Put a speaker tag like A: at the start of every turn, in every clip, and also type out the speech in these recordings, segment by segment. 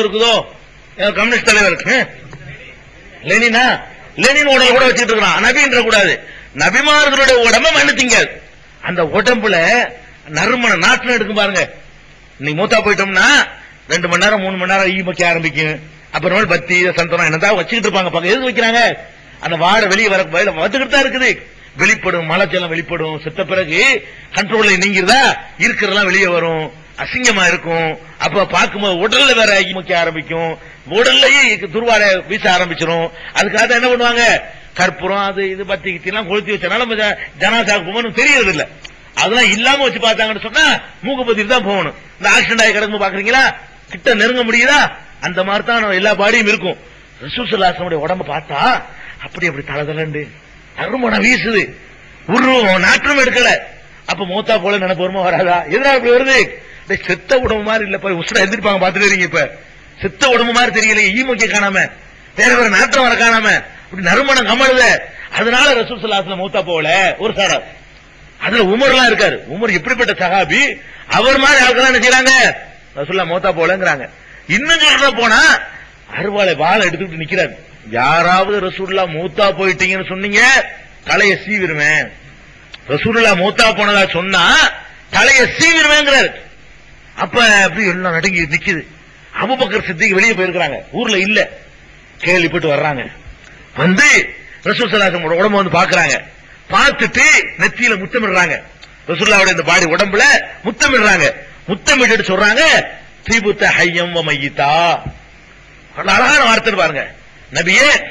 A: இருக்குதோ கம்யூனிஸ்ட் தலைவர் லெனினா? லெனின் உடல் கூட வச்சுட்டு இருக்கான் நபின்ற கூடாது நபிமார்களுடைய உடம்ப மண்ணு திங்காது அந்த உடம்புல நறுமண நாட்டம் எடுக்கும் பாருங்க. நீ மூத்தா போயிட்டோம்னா ரெண்டு மணி நேரம் மூணு மணி நேரம் ஈ வைக்க ஆரம்பிக்கும். அப்புறமேல் பத்தி சந்தனம் என்னதான் வச்சுக்கிட்டு இருப்பாங்க பக்கம் எதுக்கு வைக்கிறாங்க? அந்த வாடை வெளியே வர வயல வந்துகிட்டு தான் இருக்குது. வெளிப்படும் மலைச்செல்லாம் வெளிப்படும். செத்த பிறகு கண்ட்ரோல்ல நீங்கிறதா இருக்கிறதெல்லாம் வெளியே வரும். அசிங்கமா இருக்கும். அப்ப பார்க்கும்போது உடல்ல வேற ஈ முக்கிய ஆரம்பிக்கும். உடல்லயே துருவாடை வீச ஆரம்பிச்சிடும் அதுக்காக தான் என்ன பண்ணுவாங்க? கற்பூரம் அது இது பத்தி கித்தி எல்லாம் கொளுத்தி வச்சனால நம்ம ஜ- ஜனாசா தெரியறது இல்ல அதெல்லாம் இல்லாம வச்சு பார்த்தாங்கன்னு சொன்னா மூக்கு பத்திட்டு தான் போகணும். இந்த ஆக்சிடென்ட் ஆகி கிடக்கும் பாக்குறீங்களா கிட்ட நெருங்க முடியுதா? அந்த மாதிரி தான் எல்லா பாடியும் இருக்கும். ரசூசல்லாசனுடைய உடம்ப பார்த்தா அப்படி அப்படி தலதலண்டு நறுமணம் வீசுது. உருவம் நாற்றம் எடுக்கல. அப்ப மூத்தா போல நினைப்பு வருமா வராதா? எதனால இப்படி வருது? செத்த உடம்பு மாதிரி இல்ல போய் உசுரா எந்திரிப்பாங்க பாத்துட்டு இருக்கீங்க இப்ப. செத்த உடம்பு மாதிரி தெரியல ஈமுக்கிய காணாம. வேற வேற நாட்டம் வர காணாம. இப்படி நறுமணம் கமழுத. அதனால ரசூல் சல்லாஸ்ல மூத்தா போகல. ஒரு சாரா அதுல உமர்லாம் இருக்காரு. உமர் எப்படிப்பட்ட சகாபி. அவர் மாதிரி ஆட்கள் என்ன செய்யறாங்க ரசூல்லா மோத்தா போலங்கிறாங்க இன்னும் சொல்ற போனா அருவாளை வாழை எடுத்துக்கிட்டு நிக்கிறாரு. யாராவது ரசூல்லா மூத்தா போயிட்டீங்கன்னு சொன்னீங்க தலைய சீவிருவேன். ரசூல்லா மூத்தா போனதா சொன்னா தலைய சீவிருவேங்கிறாரு. அப்ப அப்படி எல்லாம் நடுங்கி நிக்குது. அபுபக்கர் சித்திக்கு வெளியே போயிருக்கிறாங்க. ஊர்ல இல்ல. கேள்விப்பட்டு வர்றாங்க. வந்து ரசூல் உடம்ப உடம்பு வந்து பாக்குறாங்க. பார்த்துட்டு நெத்தியில முத்தமிடுறாங்க. ரசூல்லாவுடைய இந்த பாடி உடம்புல முத்தமிடுறாங்க. முத்தமிட்டு சொல்றாங்க தீபுத்த ஹையம் மையிதா அழகான வார்த்தை பாருங்க. நபியே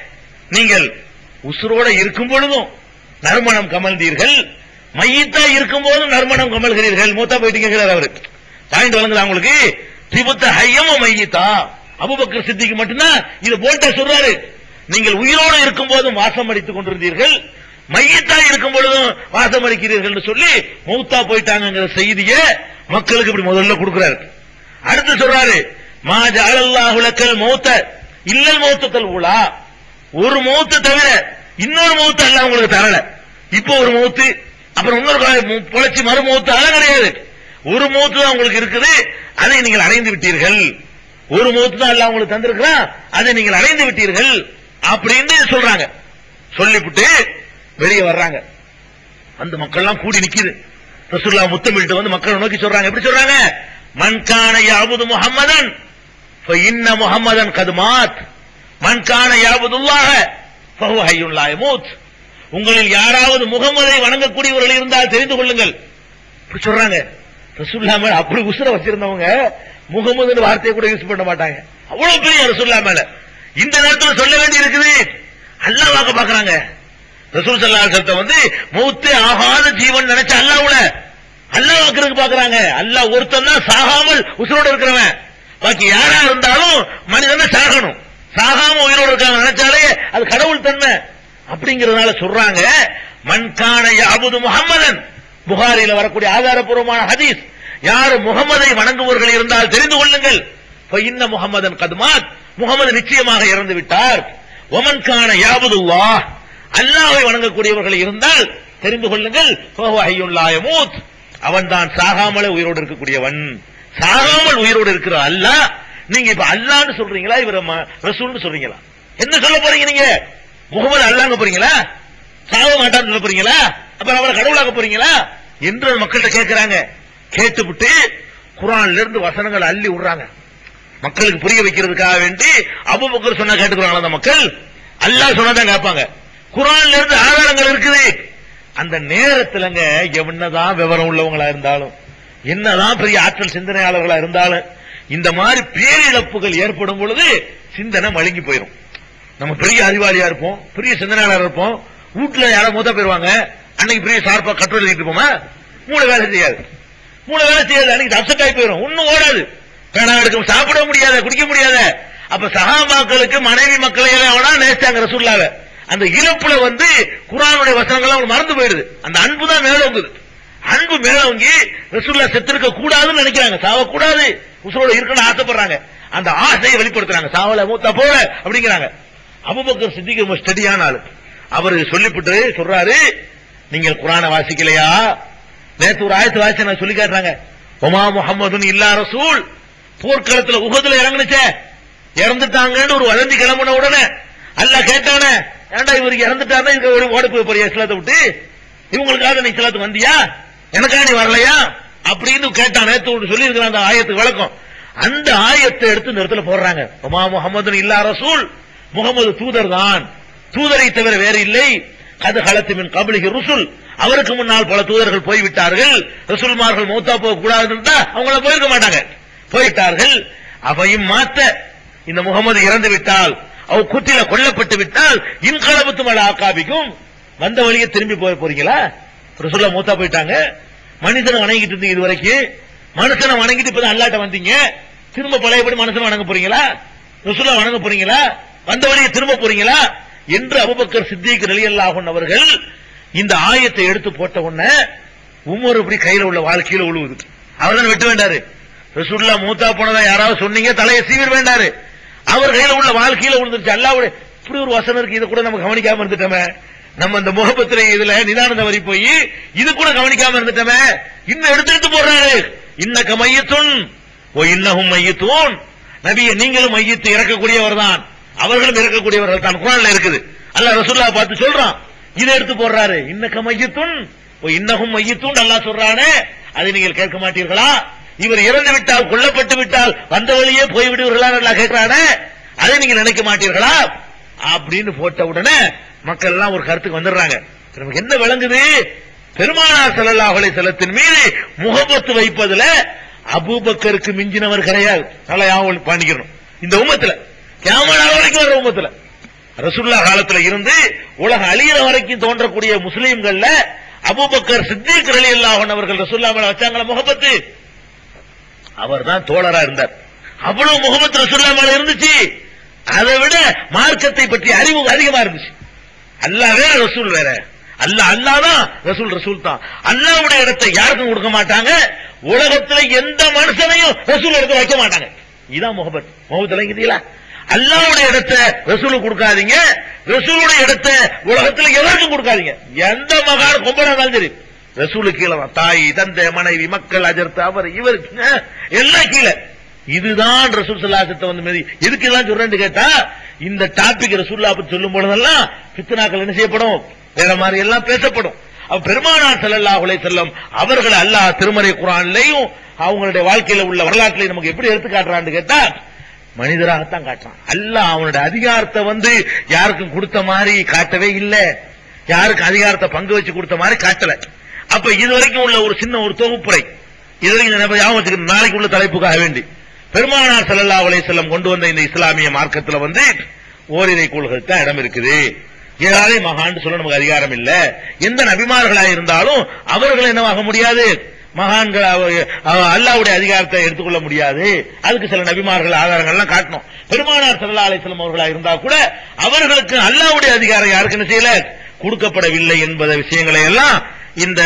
A: நீங்கள் உசுரோட இருக்கும் பொழுதும் நறுமணம் கமழ்ந்தீர்கள். மையத்தா இருக்கும் போதும் நறுமணம் கமழ்கிறீர்கள். மூத்தா போயிட்டீங்க அவருக்கு பாயிண்ட் வழங்குதா உங்களுக்கு. திபுத்த ஹையம் மையித்தா. அபுபக்கர் சித்திக்கு மட்டும்தான் இது போட்ட சொல்றாரு. நீங்கள் உயிரோடு இருக்கும் போதும் வாசம் அடித்துக் கொண்டிருந்தீர்கள். மையத்தா இருக்கும் பொழுதும் வாசம் அடிக்கிறீர்கள் சொல்லி மௌத்தா போயிட்டாங்கிற செய்தியை மக்களுக்கு இப்படி முதல்ல கொடுக்கிறாரு. அடுத்து சொல்றாரு மா ஜாலல்லாஹுலக்கல் மௌத்த. இல்லல் மௌத்தத்தல் ஊழா ஒரு மௌத்து தவிர இன்னொரு மௌத்து எல்லாம் உங்களுக்கு தரல. இப்போ ஒரு மௌத்து அப்புறம் இன்னொரு பொழைச்சி மறு மௌத்து அதெல்லாம் கிடையாது. ஒரு மூத்து தான் உங்களுக்கு இருக்குது அதை நீங்கள் அடைந்து விட்டீர்கள். ஒரு மூத்து தான் எல்லாம் உங்களுக்கு தந்திருக்கிறான் அதை நீங்கள் அடைந்து விட்டீர்கள் அப்படின்னு சொல்றாங்க. சொல்லிவிட்டு வெளியே வர்றாங்க. அந்த மக்கள்லாம் கூடி நிக்குது. ரசுல்லா முத்தமிட்டு வந்து மக்களை நோக்கி சொல்றாங்க. எப்படி சொல்றாங்க? மன்கான யாபுது முஹம்மதன் இன்ன முகம்மதன் கதுமாத் மன்கான யாபுதுல்லாக ஃபஹுவ ஹய்யுன் உங்களில் யாராவது முகமதை வணங்கக்கூடியவர்கள் இருந்தால் தெரிந்து கொள்ளுங்கள். இப்படி சொல்றாங்க. ரசூல்லா மேல அப்படி உசுர வச்சிருந்தவங்க முகமதுன்னு வார்த்தையை கூட யூஸ் பண்ண மாட்டாங்க. அவ்வளவு பெரிய ரசுல்லா மேல. இந்த நேரத்தில் சொல்ல வேண்டி இருக்குது. அல்லாஹ் வாக்க பாக்குறாங்க. ரசூல் சல்லா அலைஹி வந்து மௌத்தே ஆகாத ஜீவன் நினைச்ச அல்லாவுல அல்லா வாக்குறதுக்கு பாக்குறாங்க. அல்லாஹ் ஒருத்தன் தான் சாகாமல் உசுரோட இருக்கிறவன். பாக்கி யாரா இருந்தாலும் மனிதன் சாகணும். சாகாம உயிரோடு இருக்காங்க நினைச்சாலே அது கடவுள் தன்மை. அப்படிங்கறதுனால சொல்றாங்க மண்கான யாபுது முகமதன் புகாரில வரக்கூடிய ஆதாரபூர்வமான ஹதீஸ். யார் முகமதை வணங்குபவர்கள் இருந்தால் தெரிந்து கொள்ளுங்கள். இன்ன முகமதன் கதுமாத் முகமது நிச்சயமாக இறந்து விட்டார். ஒமன் கான யாபுதுல்லா அல்லாஹ்வை வணங்கக்கூடியவர்கள் இருந்தால் தெரிந்து கொள்ளுங்கள். ஃபஹுவ அவன் தான் யமூத் அவன்தான் சாகாமலே உயிரோடு இருக்கக்கூடியவன். சாகாமல் உயிரோடு இருக்கிற அல்லாஹ். நீங்க இப்ப அல்லான்னு சொல்றீங்களா இவர் ரசூல்னு சொல்றீங்களா? என்ன சொல்ல போறீங்க நீங்க? முகமது அல்லாங்க போறீங்களா சாக மாட்டான்னு சொல்ல போறீங்களா? அப்ப அவரை கடவுளாக்க போறீங்களா? என்று மக்கள்கிட்ட கேட்கிறாங்க கேட்டுவிட்டு குரான்ல இருந்து வசனங்கள் அள்ளி விடுறாங்க. மக்களுக்கு புரிய வைக்கிறதுக்காக வேண்டி அபுபக்கர் சொன்னா கேட்டுக்கிறாங்க அந்த மக்கள்? அல்லாஹ் சொன்னதான் கேட்பாங்க. குரான்ல இருந்து ஆதாரங்கள் இருக்குது. அந்த நேரத்துலங்க என்னதான் விவரம் உள்ளவங்களா இருந்தாலும் என்னதான் பெரிய ஆற்றல் சிந்தனையாளர்களா இருந்தாலும் இந்த மாதிரி பேரிழப்புகள் ஏற்படும் பொழுது சிந்தனை மழுங்கி போயிடும் நம்ம பெரிய அறிவாளியா இருப்போம் பெரிய சிந்தனையாளர் இருப்போம். வீட்டுல யாரும் மூத்த போயிருவாங்க அன்னைக்கு பெரிய சார்பா கட்டுரை எழுதிட்டு போமா மூணு வேலை செய்யாது. மூணு வேலை செய்யாது அன்னைக்கு அப்செட் ஆகி போயிடும் ஒன்னும் ஓடாது. பேனா எடுக்க சாப்பிட முடியாத குடிக்க முடியாத. அப்ப சகாபாக்களுக்கு மனைவி மக்களை எல்லாம் நேசிச்சாங்க ரசூல்லாவை அந்த இழப்புல வந்து குரானுடைய வசனங்கள் அவங்க மறந்து போயிடுது. அந்த அன்பு தான் மேலோங்குது அன்பு மேலோங்கி ரசூல்லா செத்திருக்க கூடாதுன்னு நினைக்கிறாங்க. சாவ கூடாது. உசுரோட இருக்கணும்னு ஆசைப்படுறாங்க. அந்த ஆசையை வெளிப்படுத்துறாங்க. சாவல மூத்தா போல அப்படிங்கிறாங்க. அபுபக்கர் சித்திக்கு ஸ்டடியான ஆளு. அவரு சொல்லிவிட்டு சொல்றாரு நீங்கள் குரானை வாசிக்கலையா? நேத்து ஒரு ஆயத்து வாசி நான் சொல்லி காட்டுறாங்க. ஒமா முஹம்மதுன் இல்லா ரசூல். போர்க்களத்துல உகதுல இறங்குனுச்சே. இறந்துட்டாங்கன்னு ஒரு வதந்தி கிளம்புன உடனே அல்ல கேட்டானே ஏன்டா இவருக்கு இறந்துட்டாருன்னா இதுக்கு ஒரு ஓட போய் போறியா இஸ்லாத்தை விட்டு? இவங்களுக்காக நீ இஸ்லாத்துக்கு வந்தியா? எனக்காக நீ வரலையா? அப்படின்னு கேட்டான். நேத்து சொல்லி இருக்கிற அந்த ஆயத்துக்கு விளக்கம் அந்த ஆயத்தை எடுத்து இந்த இடத்துல போடுறாங்க. உமா முகமது இல்லா ரசூல். முகமது தூதர் தான் தூதரை தவிர வேறு இல்லை. அது களத்து மின் கபலிகி ருசுல். அவருக்கு முன்னால் பல தூதர்கள் போய்விட்டார்கள். ரசூல்மார்கள் மௌத்தா போக கூடாது இருந்தா அவங்கள போயிருக்க மாட்டாங்க. போயிட்டார்கள் அவையும் மாத்த. இந்த முகமது இறந்து விட்டால் அவ குத்தில கொல்லப்பட்டு விட்டால் இன்கலபத்து மழை ஆக்காபிக்கும் வந்த வழியே திரும்பி போய் போறீங்களா? ரசூல்லா மூத்தா போயிட்டாங்க. மனிதனை வணங்கிட்டு இருந்தீங்க இது வரைக்கும் மனுஷனை வணங்கிட்டு இப்பதான் அல்லாட்ட வந்தீங்க. திரும்ப பழையபடி மனுஷனை வணங்க போறீங்களா? ரசூல்லா வணங்க போறீங்களா? வந்த வழியை திரும்ப போறீங்களா? என்று அபுபக்கர் சித்திக் நிலையல்லாகும் அவர்கள் இந்த ஆயத்தை எடுத்து போட்ட உடனே உமர் இப்படி கையில உள்ள வாழ்க்கையில உழுவுது. அவர் தான் வெட்ட வேண்டாரு. ரசூல்லா மூத்தா போனதா யாராவது சொன்னீங்க தலையை சீவிர வேண்டாரு. அவர் கையில உள்ள வாழ்க்கையில விழுந்துருச்சு அல்லாவுடைய இப்படி ஒரு வசனம் இருக்கு. இதை கூட நம்ம கவனிக்காம இருந்துட்டோமே. நம்ம இந்த முகபத்திரை இதுல நிதானந்த வரி போய் இது கூட கவனிக்காம இருந்துட்டோமே. இன்னும் எடுத்து எடுத்து போடுறாரு. இன்னக்க மையத்துன் ஓ இன்னகும் மையத்தூன். நபிய நீங்களும் மையத்து இறக்கக்கூடியவர் தான் அவர்களும் இருக்கக்கூடியவர்கள் தான். குரான்ல இருக்குது. அல்ல ரசூல்லா பார்த்து சொல்றான். இதை எடுத்து போடுறாரு. இன்னக்க மையத்துன். ஓ இன்னகும் மையத்தும் நல்லா சொல்றானே. அதை நீங்கள் கேட்க மாட்டீர்களா? இவர் இறந்து விட்டால் கொல்லப்பட்டு விட்டால் வந்த வழியே போய்விடுவீர்களா நல்லா கேட்கிறானே. அதை நீங்க நினைக்க மாட்டீர்களா? அப்படின்னு போட்ட உடனே மக்கள் எல்லாம் ஒரு கருத்துக்கு வந்துடுறாங்க. நமக்கு என்ன விளங்குது? பெருமானார் ஸல்லல்லாஹு செலத்தின் மீது முகபத்து வைப்பதுல அபூபக்கருக்கு மிஞ்சினவர் கிடையாது. நல்லா யாவும் பண்ணிக்கணும். இந்த உமத்துல கேமரா வரைக்கும் வர உமத்துல ரசுல்லா காலத்துல இருந்து உலக அழியிற வரைக்கும் தோன்றக்கூடிய முஸ்லீம்கள்ல அபுபக்கர் சித்திக் அல்லாஹன் அவர்கள் ரசுல்லா மேல வச்சாங்களா முகப்பத்து. அவர் தான் தோழரா இருந்தார். அவ்வளவு முகமது ரசுல்லா மேல இருந்துச்சு. அதை விட மார்க்கத்தை பற்றி அறிவு அதிகமா இருந்துச்சு. அல்லாவே ரசூல் வேற. அல்லாஹ் அல்லாஹ் தான் ரசூல் ரசூல் தான். அல்லாவுடைய இடத்தை யாருக்கும் கொடுக்க மாட்டாங்க. உலகத்துல எந்த மனுஷனையும் ரசூல் இடத்துல வைக்க மாட்டாங்க. இதான் முகபத் முகபத் விளங்கிட்டீங்களா? அல்லாவுடைய இடத்தை ரசூலு கொடுக்காதீங்க ரசூலுடைய இடத்தை உலகத்துல எவருக்கும் கொடுக்காதீங்க. எந்த மகான கொம்பனா சரி ரசூலு கீழே தாய் தந்தை மனைவி மக்கள் அஜர்த்து அவர் இவர் எல்லாம் கீழே. இதுதான் ரசூல் சல்லாசத்தை வந்து மீறி. எதுக்கு எல்லாம் சொல்றேன்னு கேட்டா இந்த டாபிக் ரசூல்லா பத்தி சொல்லும் பொழுதெல்லாம் பித்தனாக்கள் என்ன செய்யப்படும்? வேற மாதிரி எல்லாம் பேசப்படும். பெருமானார் செல்லல்லா உலை செல்லம் அவர்கள் அல்லாஹ் திருமறை குரான்லயும் அவங்களுடைய வாழ்க்கையில உள்ள வரலாற்றிலையும் நமக்கு எப்படி எடுத்து காட்டுறான்னு கேட்டா மனிதராகத்தான் காட்டுறான். அல்ல அவனுடைய அதிகாரத்தை வந்து யாருக்கும் கொடுத்த மாதிரி காட்டவே இல்லை. யாருக்கும் அதிகாரத்தை பங்கு வச்சு கொடுத்த மாதிரி காட்டல. அப்ப இதுவரைக்கும் உள்ள ஒரு சின்ன ஒரு தொகுப்புரை. இது வரைக்கும் ஞாபகம் வச்சுக்கணும் நாளைக்கு உள்ள தலைப்புக்காக வேண்டி. பெருமானார் செல்லல்லா அலைஹி செல்லம் கொண்டு வந்த இந்த இஸ்லாமிய மார்க்கத்துல வந்து ஓரிரை கோள்கள் தான் இடம் இருக்குது. ஏதாவது மகான்னு சொல்ல நமக்கு அதிகாரம் இல்ல. எந்த நபிமார்களாக இருந்தாலும் அவர்கள் என்னவாக முடியாது? மகான்கள் அவ- அவ- அதிகாரத்தை எடுத்துக்கொள்ள முடியாது. அதுக்கு சில நபிமார்கள் ஆதாரங்கள்லாம் காட்டணும். பெருமானார் சல்லா அலிஸ்லம் அவர்களா இருந்தா கூட அவர்களுக்கு அல்லாஹ்வுடைய அதிகாரம் யாருக்கு செய்யல? கொடுக்கப்படவில்லை என்பத விஷயங்களை எல்லாம் இந்த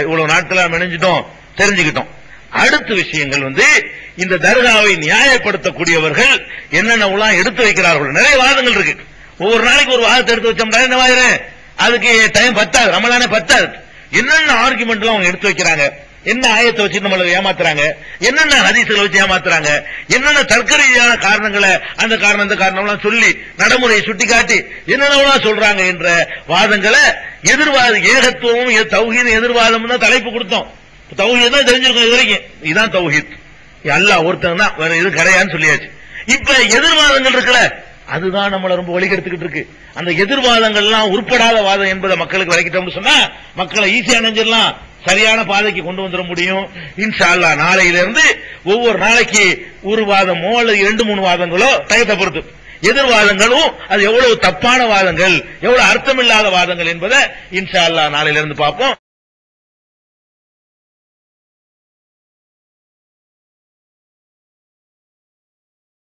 A: இவ்வளவு நாட்கள் மெனிஞ்சிட்டோம் தெரிஞ்சுக்கிட்டோம். அடுத்த விஷயங்கள் வந்து இந்த தர்காவை நியாயப்படுத்தக்கூடியவர்கள் என்னென்ன எடுத்து வைக்கிறார்கள். நிறைய வாதங்கள் இருக்கு. ஒவ்வொரு நாளைக்கு ஒரு வாதத்தை எடுத்து வச்சோம்னா என்ன வாயிரம் அதுக்கு டைம் பத்தாது. ரமலானே பத்தாது. என்னென்ன ஆர்குமெண்ட் எல்லாம் அவங்க எடுத்து வைக்கிறாங்க? என்ன ஆயத்தை வச்சு நம்மளை ஏமாத்துறாங்க? என்னென்ன ஹதீசுகளை வச்சு ஏமாத்துறாங்க? என்னென்ன தர்க்க ரீதியான காரணங்களை அந்த காரணம் இந்த காரணம் எல்லாம் சொல்லி நடைமுறையை சுட்டி காட்டி என்னென்னலாம் சொல்றாங்க என்ற வாதங்களை எதிர்வாத ஏகத்துவமும் தௌஹீன் எதிர்வாதம் தான் தலைப்பு கொடுத்தோம். தௌஹீத் தான் தெரிஞ்சிருக்கும் இது வரைக்கும். இதுதான் தௌஹீத். அல்லாஹ் ஒருத்தன் தான் வேற எது கிடையாதுன்னு சொல்லியாச்சு. இப்ப எதிர்வாதங்கள் இருக்குல்ல அதுதான் நம்மள ரொம்ப வழிகெடுத்துக்கிட்டு இருக்கு. அந்த எதிர்வாதங்கள்லாம் உட்படாத உருப்படாத வாதம் என்பதை மக்களுக்கு விளக்கிட்டோம்னு சொன்னா மக்களை ஈஸியா நினைஞ்சிடலாம் சரியான பாதைக்கு கொண்டு வந்துட முடியும். இன்ஷா அல்லாஹ் ஒவ்வொரு நாளைக்கு ஒரு வாதமோ அல்லது இரண்டு மூணு வாதங்களோ டயத்தை பொறுத்து. எதிர்வாதங்களும் அது எவ்வளவு தப்பான வாதங்கள் எவ்வளவு அர்த்தமில்லாத வாதங்கள் என்பதை இன்ஷா அல்லாஹ் நாளையில இருந்து பார்ப்போம்.